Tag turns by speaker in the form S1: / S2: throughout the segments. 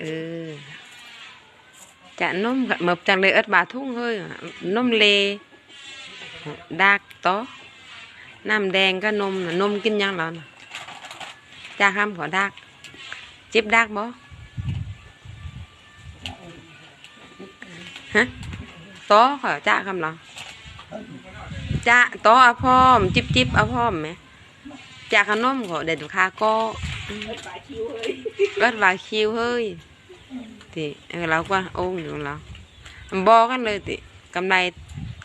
S1: เออจะนมมบจังเลยอิดบาทุ่งเฮ้ยนมเลดากโตน้ำแดงก็นมนมกินยังหรอนะจะห้ามขอดักจิบดักบ่ฮะโตขอจ้าคำหรอจ้าโตอพ่อมจิบจิบอพ่อมไหมจ้าขนมขอเด็ดข้าก็ำไร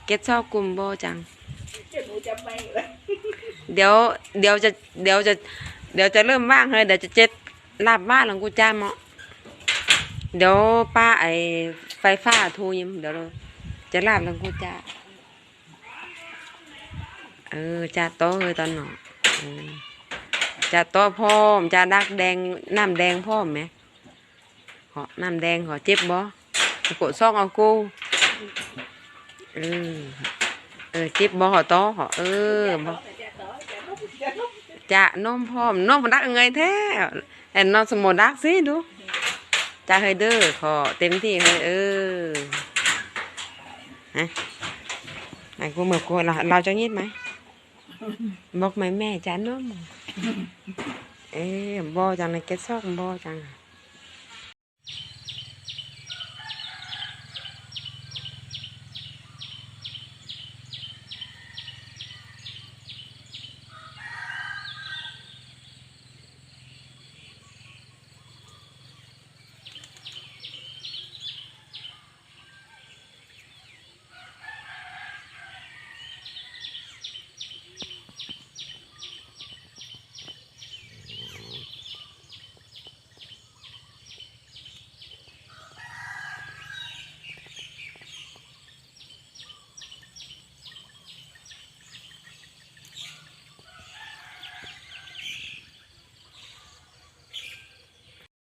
S1: เก็ตชอบกลุ่มบอจังเดี๋ยวเดี๋ยวจะเดี๋ยวจะเดี๋ยวจะเริ่มว่างเลยเดี๋ยวจะเจ็ดลาบบ้านหลังกูจ้าเหมาะเดี๋ยวป้าไอไฟฟ้าโทรยิมเดี๋ยวเราจะลาบหลังกูจ้าเออจ้าโตะเลยตอนหนอเออ จะโต้พร้อมจะดักแดงน้ำแดงพร้อมไหมขอน้ำแดงขอเจ็บบ่กดซองเอากูเออเออเจ็บบ่ขอโต้ขอเออบ่จะน้มพร้อมนมมันดักยังไงแท้แอนนอนสมดักสิดูจะให้เด้อขอเต็มที่เลยเออฮะไหนกูเมือกูเราเราจะยิดไหมบอกไหมแม่จะน้ม เอ๊ะบ่จังเลยเก็ตซอกบ่จัง